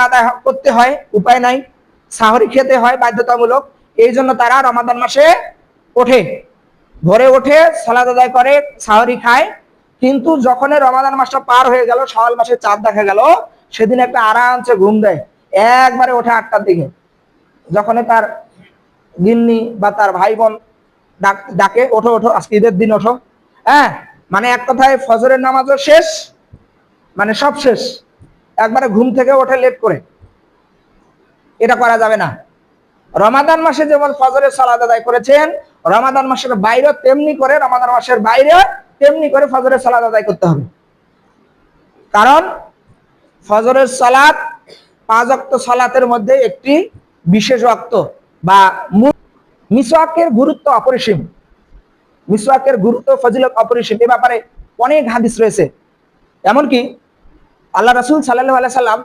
আদায় করতে হয়, উপায় নাই সাহরি খেতে হয় বাধ্যতামূলক। এই জন্য তারা রমাদান মাসে ওঠে। ভোরে ওঠে, সালাদ আদায় করে, সাহরি খায়। কিন্তু যখন রমাদান মাসটা পার হয়ে গেল সওয়াল মাসে চাঁদ দেখা গেল, সেদিন একটা আরামসে ঘুম দেয়। একবারে ওঠে আটটার দিকে। যখন তার গিন্নি বা তার ভাই বোন ডাক- ডাকে, ওঠো ওঠো, আজকে ঈদের দিন ওঠো। হ্যাঁ মানে এক কথায় ফজরের নামাজও শেষ মানে সব শেষ। একবারে ঘুম থেকে ওঠে লেট করে। এটা করা যাবে না। রমাদান মাসে যেমন ফজরের সালাদ আদায় করেছেন, রমাদান মাসের বাইরে তেমনি করে, রমাদান মাসের বাইরে তেমনি করে ফজরের সালাদ আদায় করতে হবে। কারণ ফজরের সালাত পাঁচ অক্ত সালাতের মধ্যে একটি বিশেষ অক্ত বা মিসওয়াকের গুরুত্ব অপরিসীম। মিসওয়াকের গুরুত্ব, ফজিলত অপরিসীম। এ ব্যাপারে অনেক হাদিস রয়েছে। এমনকি আল্লাহ রাসূল সাল্লাহ আলাইহি সাল্লাম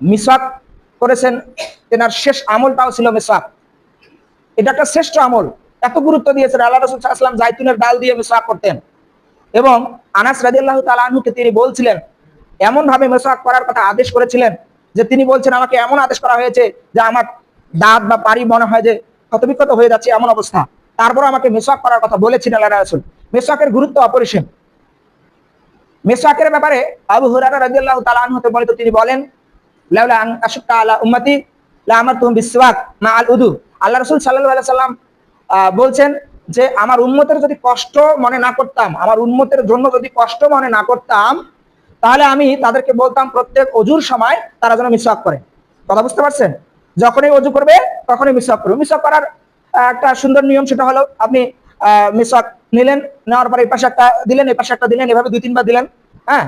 মিসওয়াক করেছেন, তেনার শেষ আমলটাও ছিল মিসওয়াক। এটা একটা শ্রেষ্ঠ আমল, এত গুরুত্ব দিয়েছেন আল্লাহ রসুল সাল্লাম, জাইতুনের ডাল দিয়ে মিসওয়াক করতেন। এবং আনাস রাদিয়াল্লাহু তাআলা আনহুকে তিনি বলছিলেন এমন ভাবে মেসওয়াক করার কথা আদেশ করেছিলেন যে তিনি বলছেন, আমাকে এমন আদেশ করা হয়েছে যে আমার দাঁত বা পারি মনে হয় যে ক্ষতবিক্ষত হয়ে যাচ্ছে এমন অবস্থা। তারপর আমাকে মেসওয়াক করার কথা বলেছেন আল্লাহ রাসূল। মেসওয়াকের গুরুত্ব অপরিসীম। মেসওয়াকের ব্যাপারে আবু হুরায়রা রাদিয়াল্লাহু তাআলা আনহু হতে বর্ণিত তিনি বলেন, লাউলা আন আশুক্কা আলা উম্মতি, লা আমারতুহুম বিসওয়াক মা আল উদু। আল্লাহ রাসূল আলাইহি সাল্লাম বলছেন যে, আমার উম্মতের যদি কষ্ট মনে না করতাম, আমার উম্মতের জন্য যদি কষ্ট মনে না করতাম, তাহলে আমি তাদেরকে বলতাম প্রত্যেক অজুর সময় তারা যেন মিসওয়াক করে। কথা বুঝতে পারছেন? যখনই অজু করবে, তখনই মিসওয়াক করবে। মিসওয়াক করার একটা সুন্দর নিয়ম সেটা হলো, আপনি মিসওয়াক নিলেন, নেওয়ার পরে এই পাশে একটা দিলেন, এই পাশে একটা দিলেন, এভাবে দুই তিনবার দিলেন হ্যাঁ?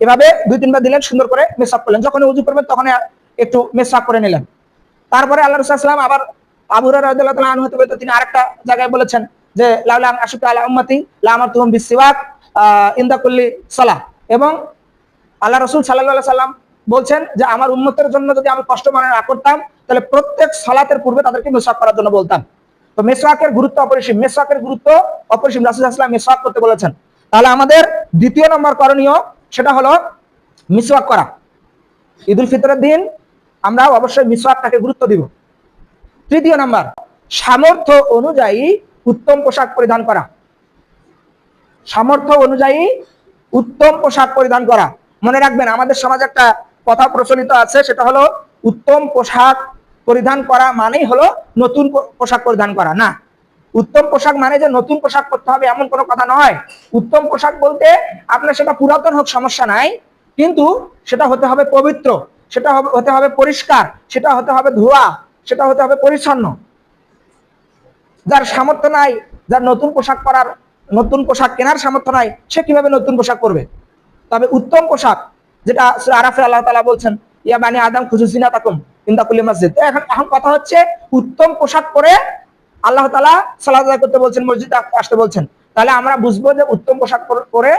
এভাবে দুই তিনবার দিলেন, সুন্দর করে মেসআপ করলেন। যখন উজু করবেন তখন একটু মেসআপ করে নিলেন। তারপরে আল্লাহ রসুলাম আবার আবু রাদিয়াল্লাহু তাআলা আনহু হতে তিনি আরেকটা জায়গায় বলেছেন যে লাউলা আশুকা আলা উম্মতি, লা আমারতুহুম বিসওয়াক ইনদা কুল্লি সালাহ। এবং আল্লাহ রসুল আলাইহি সাল্লাম বলছেন যে, আমার উম্মতের জন্য যদি আমি কষ্ট মনে না করতাম, তাহলে প্রত্যেক সালাতের পূর্বে তাদেরকে মেসওয়াক করার জন্য বলতাম। তো মেসওয়াকের গুরুত্ব অপরিসীম। মেসওয়াকের গুরুত্ব অপরিসীম। রাসূল সাল্লাল্লাহু আলাইহি সাল্লাম মেসওয়াক করতে বলেছেন। তাহলে আমাদের দ্বিতীয় নম্বর করণীয় সেটা হলো মিসওয়াক করা। ঈদুল ফিতরের দিন আমরা অবশ্যই মিসওয়াকটাকে গুরুত্ব দিব। তৃতীয় নাম্বার, সামর্থ্য অনুযায়ী উত্তম পোশাক পরিধান করা। সামর্থ্য অনুযায়ী উত্তম পোশাক পরিধান করা। মনে রাখবেন, আমাদের সমাজে একটা কথা প্রচলিত আছে, সেটা হলো উত্তম পোশাক পরিধান করা মানেই হলো নতুন পোশাক পরিধান করা। না, উত্তম পোশাক মানে যে নতুন পোশাক পরতে হবে এমন কোনো কথা নয়। উত্তম পোশাক বলতে আপনার সেটা পুরাতন হোক, সমস্যা নাই। কিন্তু সেটা হতে হবে পবিত্র, সেটা হতে হবে পরিষ্কার, সেটা হতে হবে ধোয়া, সেটা হতে হবে পরিচ্ছন্ন। যার সামর্থ্য নাই, যার নতুন পোশাক পরার নতুন পোশাক কেনার সামর্থ্য নাই, সে কীভাবে নতুন পোশাক করবে তবে উত্তম পোশাক, যেটা আরাফে আল্লাহ তালা বলছেন, ইয়া বানি আদম খুজুসিনা তাকুম ইনদা কুল্লি মসজিদ এখন এখন কথা হচ্ছে, উত্তম পোশাক পরে আল্লাহ তাআলা সালাত আদায় করতে বলছেন, মসজিদে আসতে বলছেন। তাহলে আমরা বুঝব যে উত্তম পোশাক পরে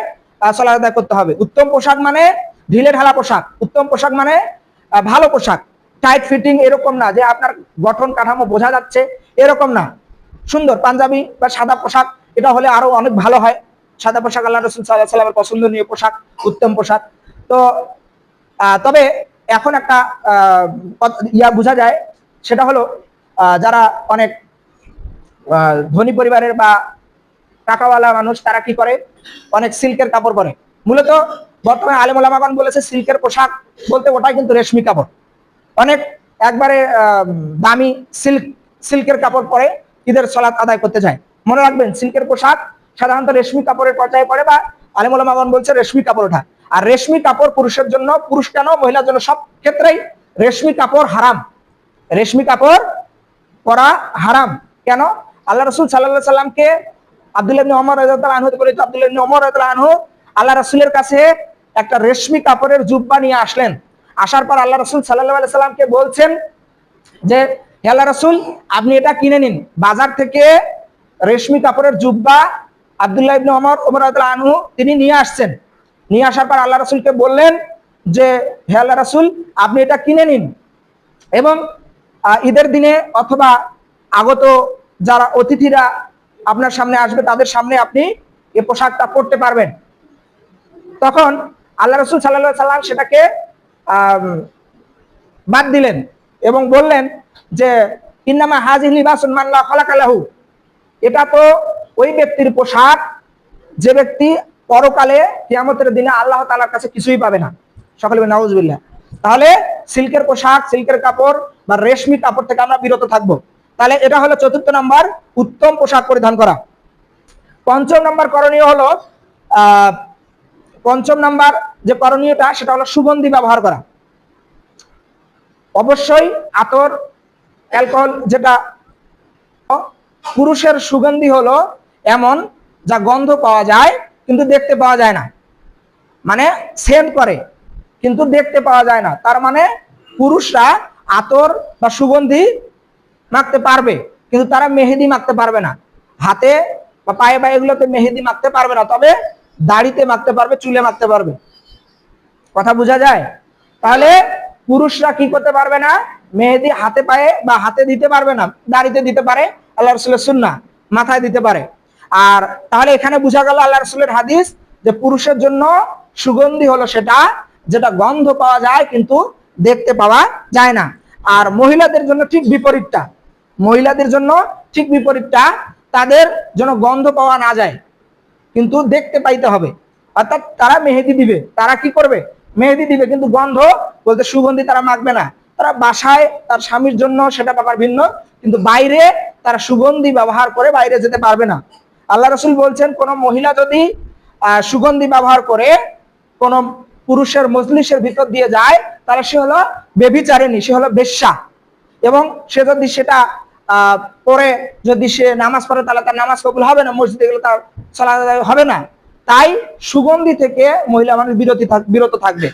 আদায় করতে হবে। উত্তম পোশাক মানে ঢিলে ঢালা পোশাক। উত্তম পোশাক মানে ভালো পোশাক। টাইট ফিটিং এরকম না যে আপনার গঠন কাঠামো বোঝা যাচ্ছে, এরকম না। সুন্দর পাঞ্জাবি বা সাদা পোশাক, এটা হলে আরও অনেক ভালো হয়। সাদা পোশাক আল্লাহ রসুল সাল্লাহ সাল্লামের পছন্দনীয় পোশাক, উত্তম পোশাক। তো তবে এখন একটা ইয়া বোঝা যায়, সেটা হলো যারা অনেক ধনী পরিবারের বা টাকাওয়ালা মানুষ, তারা কি করে? অনেক সিল্কের কাপড় পরে। মূলত বর্তমানে আলেমুলামাগণ বলেছে, সিল্কের পোশাক বলতে ওটাই কিন্তু রেশমি কাপড়। অনেক একবারে দামি সিল্ক, সিল্কের কাপড় পরে ঈদের সলাৎ আদায় করতে যায়। মনে রাখবেন, সিল্কের পোশাক সাধারণত রেশমি কাপড়ের পর্যায়ে পড়ে বা আলিমুলামাগণ বলছে রেশমি কাপড় ওঠা। আর রেশমি কাপড় পুরুষের জন্য, পুরুষ কেন, মহিলার জন্য? সব ক্ষেত্রেই রেশমি কাপড় হারাম। রেশমি কাপড় পরা হারাম। কেন? আল্লাহ রসুল সাল্লাহ সাল্লামকে আল্লাহ রাসূলের কাছে একটা রেশমি কাপড়ের জুব্বা নিয়ে আসলেন। আসার পর রসুল সাল্লামকে বলছেন যে আল্লাহ রসুল, আপনি এটা কিনে নিন। বাজার থেকে রেশমি কাপড়ের জুব্বা আব্দুল্লাহ ওমর ওমর আনহু তিনি নিয়ে আসছেন। নিয়ে আসার পর আল্লাহ রাসুলকে বললেন যে, হে আল্লাহ রাসুল, আপনি এটা কিনে নিন। এবং ঈদের দিনে অথবা আগত যারা অতিথিরা আপনার সামনে আসবে, তাদের সামনে আপনি এ পোশাকটা পরতে পারবেন। তখন আল্লাহ রসুল সাল্লাহ সাল্লাম সেটাকে বাদ দিলেন এবং বললেন যে, ইন্নামা হাজিহ লিবাসুন মাল্লা খলাকালাহু এটা তো ওই ব্যক্তির পোশাক, যে ব্যক্তি পরকালে কিয়ামতের দিনে আল্লাহ তালার কাছে কিছুই পাবে না। সকলে বলেন তাহলে সিল্কের পোশাক, সিল্কের কাপড় বা রেশমি কাপড় থেকে আমরা বিরত থাকব। তাহলে এটা হলো চতুর্থ নাম্বার, উত্তম পোশাক পরিধান করা। পঞ্চম নাম্বার করণীয় হলো পঞ্চম নাম্বার যে করণীয়টা, সেটা হলো সুগন্ধি ব্যবহার করা। অবশ্যই আতর, অ্যালকোহল যেটা, পুরুষের সুগন্ধি হলো এমন যা গন্ধ পাওয়া যায় কিন্তু দেখতে পাওয়া যায় না। মানে সেন্ট করে, কিন্তু দেখতে পাওয়া যায় না। তার মানে পুরুষরা আতর বা সুগন্ধি মাখতে পারবে, কিন্তু তারা মেহেদি মাখতে পারবে না। হাতে বা পায়ে বা এগুলোতে মেহেদি মাখতে পারবে না, তবে দাড়িতে মাখতে পারবে, চুলে মাখতে পারবে। কথা বোঝা যায়? তাহলে পুরুষরা কি করতে পারবে না? মেহেদি হাতে পায়ে বা হাতে দিতে পারবে না, দাড়িতে দিতে পারে আল্লাহ রসুলের সুন্না মাথায় দিতে পারে। আর তাহলে এখানে বোঝা গেল আল্লাহ রসুলের হাদিস যে পুরুষের জন্য সুগন্ধি হলো সেটা, যেটা গন্ধ পাওয়া যায় কিন্তু দেখতে পাওয়া যায় না। আর মহিলাদের জন্য ঠিক বিপরীতটা। মহিলাদের জন্য ঠিক বিপরীতটা, তাদের জন্য গন্ধ পাওয়া না যায়, কিন্তু দেখতে পাইতে হবে। অর্থাৎ তারা মেহেদি দিবে। তারা কি করবে? মেহেদি দিবে, কিন্তু গন্ধ বলতে সুগন্ধি তারা মাখবে না। তারা বাসায় তার স্বামীর জন্য সেটা ব্যাপার ভিন্ন, কিন্তু বাইরে তারা সুগন্ধি ব্যবহার করে বাইরে যেতে পারবে না। আল্লাহ রসুল বলছেন, কোন মহিলা যদি সুগন্ধি ব্যবহার করে কোন পুরুষের মজলিসের ভিতর দিয়ে যায়, তাহলে সে হলো বেবিচারিণী, সে হলো বেশ্যা। এবং সে যদি সেটা পরে যদি সে নামাজ পড়ে, তাহলে তার নামাজ কবুল হবে না, মসজিদে গেলে তার আদায় হবে না। তাই সুগন্ধি থেকে মহিলা মানুষ বিরতি বিরত থাকবে।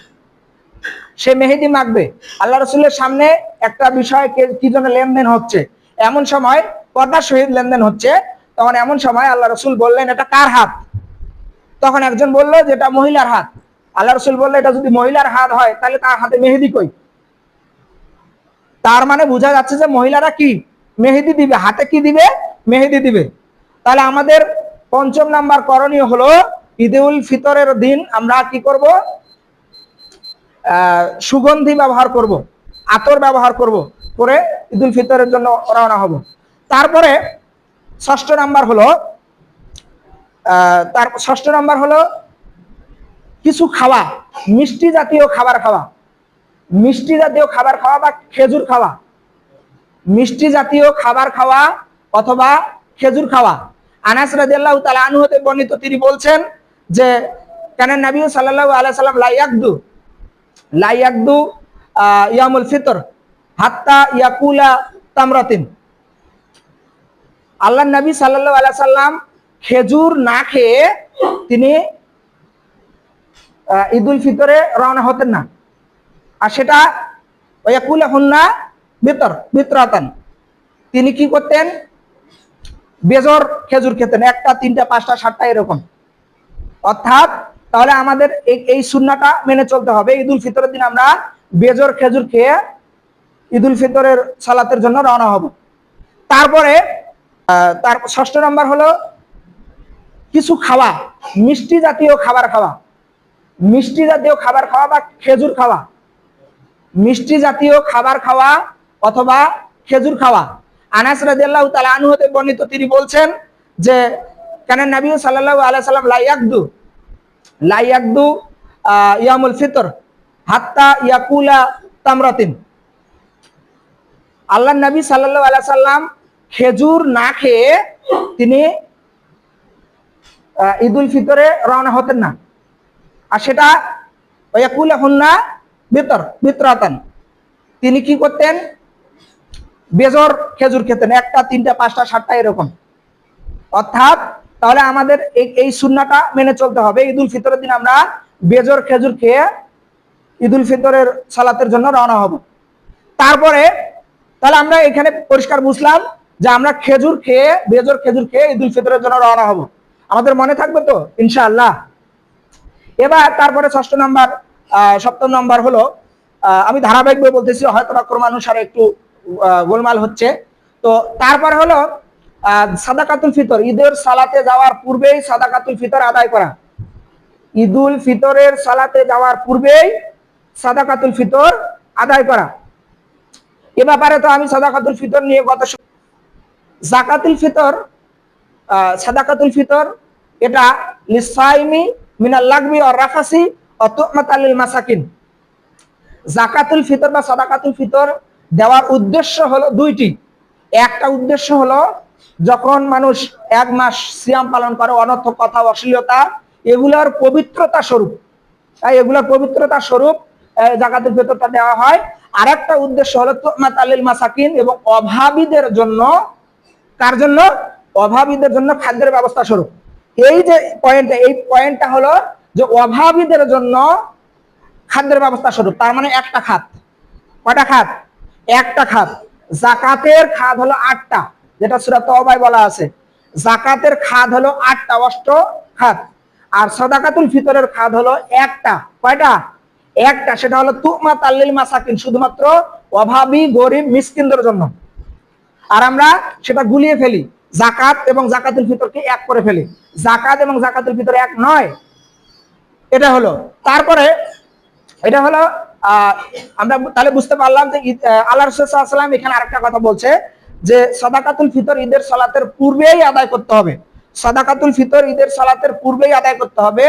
সে মেহেদি মাখবে। আল্লাহ রসুলের সামনে একটা বিষয় কি জন্য লেনদেন হচ্ছে? এমন সময় পর্দার সহিত লেনদেন হচ্ছে। তখন এমন সময় আল্লাহ রসুল বললেন, এটা কার হাত? তখন একজন বলল যে এটা মহিলার হাত। আল্লাহ রসুল বলল এটা যদি মহিলার হাত হয়, তাহলে তার হাতে মেহেদি কই? তার মানে বোঝা যাচ্ছে যে মহিলারা কি? মেহেদি দিবে। হাতে কি দিবে? মেহেদি দিবে। তাহলে আমাদের পঞ্চম নাম্বার করণীয় হলো ঈদে উল ফিতরের দিন আমরা কি করব? সুগন্ধি ব্যবহার করব, আতর ব্যবহার করব, করে ঈদুল ফিতরের জন্য রওনা হব। তারপরে ষষ্ঠ নাম্বার হলো তার ষষ্ঠ নাম্বার হলো কিছু খাওয়া মিষ্টি জাতীয় খাবার খাওয়া। মিষ্টি জাতীয় খাবার খাওয়া বা খেজুর খাওয়া। মিষ্টি জাতীয় খাবার খাওয়া অথবা খেজুর খাওয়া। আনাস রাদিয়াল্লাহু তালা আনহু হতে বর্ণিত তিনি বলছেন যে কেন নবী সাল্লাল্লাহু আলাইহি সাল্লাম লা ইয়াকদু? লা ইয়াকদু আহ, ইয়ামুল ফিতর হাত্তা ইয়াকুলা তামরাতিন। আল্লাহ নবী আলাইহি সাল্লাম খেজুর না খেয়ে তিনি আহ, ঈদুল ফিতরে রওনা হতেন না। আর সেটা ওয়াকুলা তিনি কি করতেন? বেজর খেজুর খেতেন। একটা তিনটা পাঁচটা সাতটা এরকম। অর্থাৎ তাহলে আমাদের এই এই সুন্নাটা মেনে চলতে হবে। ঈদুল ফিতরের দিন আমরা বেজর খেজুর খেয়ে ঈদুল ফিতরের সালাতের জন্য রওনা হব। তারপরে তার ষষ্ঠ নম্বর হলো কিছু খাওয়া মিষ্টি জাতীয় খাবার খাওয়া। মিষ্টি জাতীয় খাবার খাওয়া বা খেজুর খাওয়া। মিষ্টি জাতীয় খাবার খাওয়া অথবা খেজুর খাওয়া। আনাস রাদিয়াল্লাহু তাআলা আনহু হতে বর্ণিত তিনি বলছেন যে কেন নবী সাল্লাল্লাহু আলাইহি সাল্লাম লা ইয়াকদু? লা ইয়াকদু আহ, ইয়ামুল ফিতর হাত্তা ইয়াকুলা তামরাতিন। আল্লাহ নবী সাল্লাল্লাহু আলাইহি সাল্লাম খেজুর না খেয়ে তিনি আহ, ঈদুল ফিতরে রওনা হতেন না। আর সেটা ওয়াকুলা হুন্না তিনি কি করতেন? বেজর খেজুর খেতেন। একটা তিনটা পাঁচটা সাতটা এরকম। অর্থাৎ তাহলে আমাদের এই সুন্নাটা মেনে চলতে হবে। ঈদুল ফিতরের দিন আমরা বেজর খেজুর খেয়ে ঈদুল ফিতরের সালাতের জন্য রওনা হব। তারপরে তাহলে আমরা এখানে পরিষ্কার বুঝলাম যে আমরা খেজুর খেয়ে বেজর খেজুর খেয়ে ঈদুল ফিতরের জন্য রওনা হব। আমাদের মনে থাকবে তো? ইনশাআল্লাহ। এবার তারপরে ষষ্ঠ নম্বর সপ্তম নম্বর হলো আমি ধারাবাহিকভাবে বলতেছি হয়তো ক্রমানুসারে একটু গোলমাল হচ্ছে। তো তারপর হলো সাদাকাতুল ফিতর, ঈদের সালাতে যাওয়ার পূর্বেই সাদাকাতুল ফিতর আদায় করা। ঈদুল ফিতরের সালাতে যাওয়ার পূর্বেই সাদাকাতুল ফিতর আদায় করা। এ ব্যাপারে তো আমি সাদাকাতুল ফিতর নিয়ে গত জাকাতুল ফিতর সাদাকাতুল ফিতর, এটা লিসাইমি মিনাল লাগবি অর রাফাসি অতুমাত আলিল মাসাকিন। জাকাতুল ফিতর বা সাদাকাতুল ফিতর দেওয়ার উদ্দেশ্য হলো দুইটি। একটা উদ্দেশ্য হলো যখন মানুষ এক মাস সিয়াম পালন করে, অনর্থক কথা, অশ্লীলতা, এগুলোর পবিত্রতা স্বরূপ। তাই এগুলোর পবিত্রতা স্বরূপ জাকাতুল ফিতরটা দেওয়া হয়। আর একটা উদ্দেশ্য হলো তুমাত আলিল মাসাকিন এবং অভাবীদের জন্য কার জন্য অভাবীদের জন্য খাদ্যের ব্যবস্থা স্বরূপ। এই যে পয়েন্টটা এই পয়েন্টটা হলো যে অভাবীদের জন্য খাদ্যের ব্যবস্থা স্বরূপ। তার মানে একটা খাত। কয়টা খাত? একটা খাত। জাকাতের খাত হলো আটটা, যেটা সুরাত তওবায় বলা আছে। জাকাতের খাত হলো আটটা অষ্ট খাত। আর সদাকাতুল ফিতরের খাত হলো একটা। কয়টা? একটা, সেটা হলো তুমা তাল্লিল মাসাকিন, শুধুমাত্র অভাবী, গরিব, মিসকিনদের জন্য। আর আমরা সেটা গুলিয়ে ফেলি। জাকাত এবং জাকাতুল ফিতরকে এক করে ফেলি। জাকাত এবং জাকাতুল ফিতর এক নয়। এটা হলো। তারপরে এটা হলো আমরা তাহলে বুঝতে পারলাম যে আল্লাহ রসুলাম এখানে আরেকটা কথা বলছে যে সদাকাতুল ফিতর ঈদের সালাতের পূর্বেই আদায় করতে হবে। সদাকাতুল ফিতর ঈদের সালাতের পূর্বেই আদায় করতে হবে।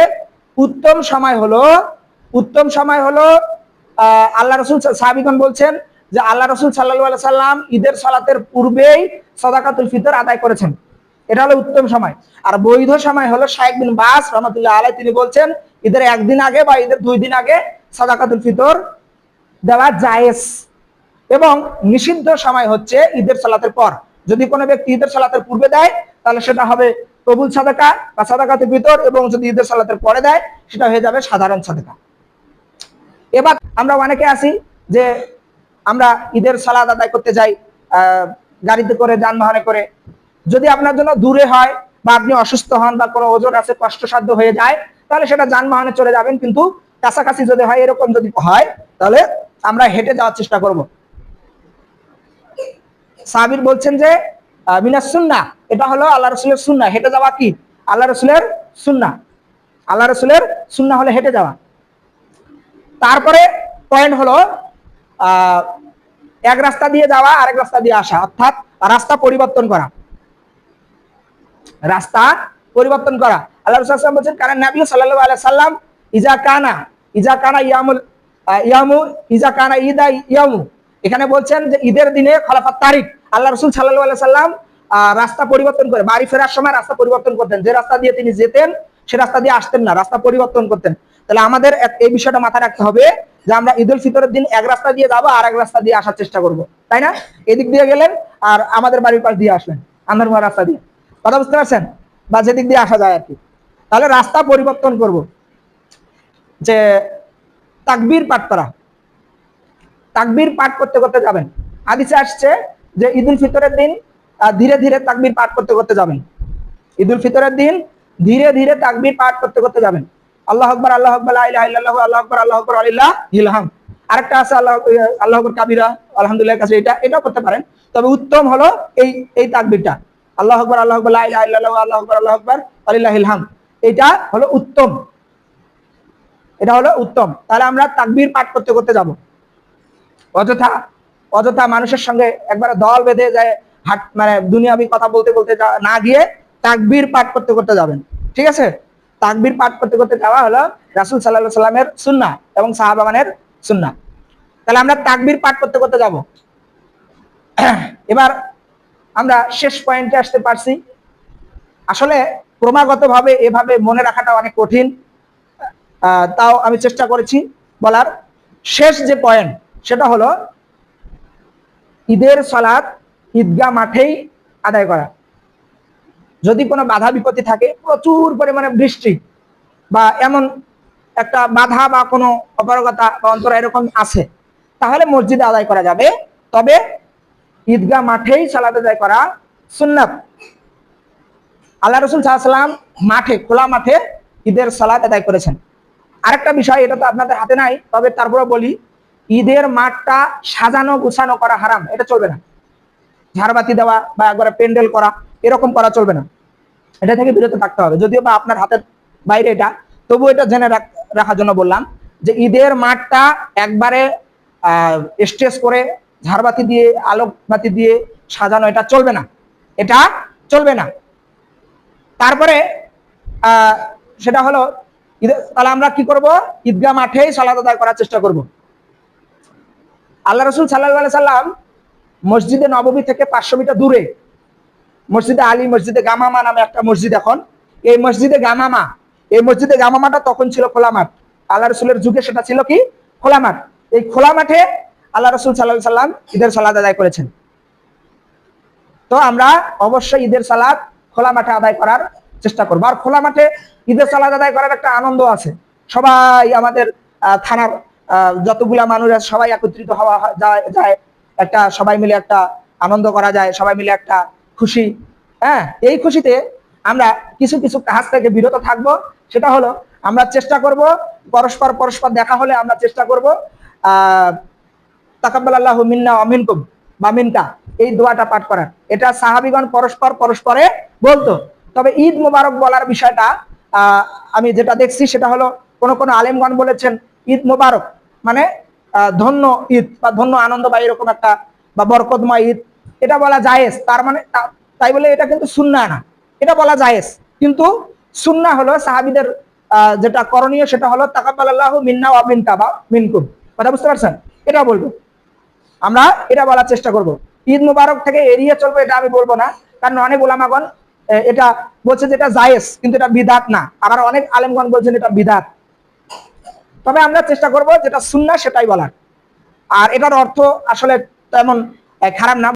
উত্তম সময় হলো উত্তম সময় হলো আহ, আল্লাহ রসুল সাহাবিগণ বলছেন যে আল্লাহ রসুল সাল্লাহ সাল্লাম ঈদের সালাতের পূর্বেই সদাকাতুল ফিতর আদায় করেছেন। এটা হলো উত্তম সময়। আর বৈধ সময় হলো শাহেক বিন বাস রহমতুল্লাহ আলাই তিনি বলছেন, ঈদের একদিন আগে বা ঈদের দুই দিন আগে সাদাকাতুল ফিতর দেওয়া জায়েজ। এবং নিষিদ্ধ সময় হচ্ছে ঈদের সালাতের পর। যদি কোনো ব্যক্তি ঈদের সালাতের পূর্বে দেয়, তাহলে সেটা হবে কবুল সাদাকা বা সাদাকাতুল ফিতর, এবং যদি ঈদের সালাতের পরে দেয়, সেটা হয়ে যাবে সাধারণ সাদাকা। এবার আমরা অনেকে আছি যে আমরা ঈদের সালাদ আদায় করতে যাই গাড়িতে করে, যানবাহনে করে। যদি আপনার জন্য দূরে হয় বা আপনি অসুস্থ হন বা কোনো ওজন আছে, কষ্টসাধ্য হয়ে যায়, তাহলে সেটা যানবাহনে চলে যাবেন। কিন্তু কাছাকাছি যদি হয়, এরকম যদি হয়, তাহলে আমরা হেঁটে যাওয়ার চেষ্টা করব। সাবির বলছেন যে মিনাস সুন্না এটা হলো আল্লাহ রসুলের সুন্না হেঁটে যাওয়া কি? আল্লাহ রসুলের সুন্না আল্লাহ রসুলের সুন্না হলে হেঁটে যাওয়া। তারপরে পয়েন্ট হলো এক রাস্তা দিয়ে যাওয়া, আরেক রাস্তা দিয়ে আসা, অর্থাৎ রাস্তা পরিবর্তন করা। রাস্তা পরিবর্তন করা। আল্লাহ রসুল বলছেন কারণ নবী সাল্লাল্লাহু আলাইহি সাল্লাম ইজা কানা ইজা কানা ইয়ামুল ইয়ামু, ইজা কানা ইদা ইয়ামু। এখানে বলছেন যে ঈদের দিনে খলাফাত তারিখ। আল্লাহ রসুল সাল্লাল্লাহু আলাইহি সাল্লাম রাস্তা পরিবর্তন করে, বাড়ি ফেরার সময় রাস্তা পরিবর্তন করতেন। যে রাস্তা দিয়ে তিনি যেতেন, সে রাস্তা দিয়ে আসতেন না, রাস্তা পরিবর্তন করতেন। তাহলে আমাদের এই বিষয়টা মাথায় রাখতে হবে যে আমরা ঈদুল ফিতরের দিন এক রাস্তা দিয়ে যাব আর এক রাস্তা দিয়ে আসার চেষ্টা করব। তাই না? এদিক দিয়ে গেলেন আর আমাদের বাড়ির পাশ দিয়ে আসলেন আন্ধারমোয়া রাস্তা দিয়ে। কথা বুঝতে পারছেন? বা যেদিক দিয়ে আসা যায় আর কি। তাহলে রাস্তা পরিবর্তন করব। যে তাকবীর পাঠ করা। তাকবীর পাঠ করতে করতে যাবেন। হাদিসে আসছে যে ঈদুল ফিতরের দিন ধীরে ধীরে তাকবীর পাঠ করতে করতে যাবেন। ঈদুল ফিতরের দিন ধীরে ধীরে তাকবীর পাঠ করতে করতে যাবেন। আল্লাহ আকবর আল্লাহ আকবর ইল্লাল্লাহু, আল্লাহ আকবর আল্লাহ আকবর, আলিল্লাহ, ইলহাম। আরেকটা আছে আল্লাহ আল্লাহ আকবর, কাবিরা, আলহামদুলিল্লাহ, কাছে এটা, এটাও করতে পারেন। তবে উত্তম হলো এই এই তাকবীরটা। আল্লাহ আকবর আল্লাহ আকবর ইল্লাল্লাহু, আল্লাহ আকবর আল্লাহ আকবর, আলিল্লাহ ইলহাম এটা হলো উত্তম। এটা হলো উত্তম। তাহলে আমরা তাকবীর পাঠ করতে করতে যাব। অযথা অযথা মানুষের সঙ্গে একবারে দল বেঁধে যায়, হাট মানে দুনিয়াবি কথা বলতে বলতে না গিয়ে তাকবীর পাঠ করতে করতে যাবেন। ঠিক আছে? তাকবীর পাঠ করতে করতে যাওয়া হলো রাসূল সাল্লাল্লাহু সাল্লামের সুন্নাহ এবং সাহাবাগানের সুন্না তাহলে আমরা তাকবীর পাঠ করতে করতে যাব। এবার আমরা শেষ পয়েন্টে আসতে পারছি। আসলে ক্রমাগতভাবে এভাবে মনে রাখাটা অনেক কঠিন তাও আমি চেষ্টা করেছি বলার। শেষ যে পয়েন্ট সেটা হলো ঈদের সলাদ ঈদগাহ মাঠেই আদায় করা। যদি কোনো বাধা বিপত্তি থাকে, প্রচুর পরিমাণে বৃষ্টি বা এমন একটা বাধা বা কোনো অপারগতা বা অন্তর এরকম আছে, তাহলে মসজিদে আদায় করা যাবে। তবে ঈদগাহ মাঠেই সালাত আদায় করা সুন্নাত। আল্লাহ রসুল সাল্লাম মাঠে, খোলা মাঠে ঈদের সালাদ আদায় করেছেন। আরেকটা বিষয়, এটা তো আপনাদের হাতে নাই, তবে তারপরে বলি, ঈদের মাঠটা সাজানো গুছানো করা হারাম, এটা চলবে না। ঝাড়বাতি দেওয়া বা একবারে প্যান্ডেল করা, এরকম করা চলবে না। এটা থেকে বিরত থাকতে হবে। যদিও বা আপনার হাতের বাইরে এটা তবু এটা জেনে রাখার জন্য বললাম যে ঈদের মাঠটা একবারে স্ট্রেস করে ঝাড়বাতি দিয়ে, আলোকবাতি দিয়ে সাজানো, এটা চলবে না। এটা চলবে না। তারপরে সেটা হলো তাহলে আমরা কি করব? ঈদগাহ মাঠেই সালাদ আদায় করার চেষ্টা করব। আল্লাহ রসুল সাল্লাহ সাল্লাম মসজিদে নবমী থেকে পাঁচশো মিটার দূরে মসজিদে আলী, মসজিদে গামামা নামে একটা মসজিদ এখন। এই মসজিদে গামামা, এই মসজিদে গামামাটা তখন ছিল খোলা মাঠ। আল্লাহ রসুলের যুগে সেটা ছিল কি? খোলা মাঠ। এই খোলা মাঠে আল্লাহ রসুল সাল্লাহ সাল্লাম ঈদের সালাদ আদায় করেছেন। তো আমরা অবশ্যই ঈদের সালাদ খোলা মাঠে আদায় করার চেষ্টা করব। আর খোলা মাঠে ঈদের সালাদ আদায় করার একটা আনন্দ আছে। সবাই আমাদের থানার যতগুলা মানুষ আছে, সবাই একত্রিত হওয়া যায়, একটা সবাই মিলে একটা আনন্দ করা যায়, সবাই মিলে একটা খুশি। হ্যাঁ এই খুশিতে আমরা কিছু কিছু কাজ থেকে বিরত থাকব। সেটা হলো, আমরা চেষ্টা করব, পরস্পর পরস্পর দেখা হলে আমরা চেষ্টা করব তাকাব্বাল আল্লাহ মিন্না অমিনকুম বা মিনকা, এই দোয়াটা পাঠ করার। এটা সাহাবিগণ পরস্পর পরস্পরে বলতো। তবে ঈদ মোবারক বলার বিষয়টা আমি যেটা দেখছি সেটা হলো, কোন কোন আলেমগণ বলেছেন, ঈদ মোবারক মানে ধন্য ঈদ বা ধন্য আনন্দ বা এরকম একটা বা বরকতময় ঈদ এটা বলা জায়েজ। তার মানে তাই বলে এটা কিন্তু সুন্না না। এটা বলা জায়েজ। কিন্তু সুন্না হলো সাহাবিদের যেটা করণীয় সেটা হলো আল্লাহ মিন্না ওয়া মিনকা বা মিনকুম। কথা বুঝতে পারছেন? এটা বলব। আমরা এটা বলার চেষ্টা করব। ঈদ মুবারক থেকে এড়িয়ে চলবো, এটা আমি বলব না। কারণ অনেক ওলামাগণ এটা বলছে যে এটা জায়েজ, কিন্তু এটা বিদাত না। আবার অনেক আলেমগণ বলছেন এটা বিদাত। তবে আমরা চেষ্টা করব যেটা সুন্না সেটাই বলার। আর এটার অর্থ আসলে তেমন খারাপ না।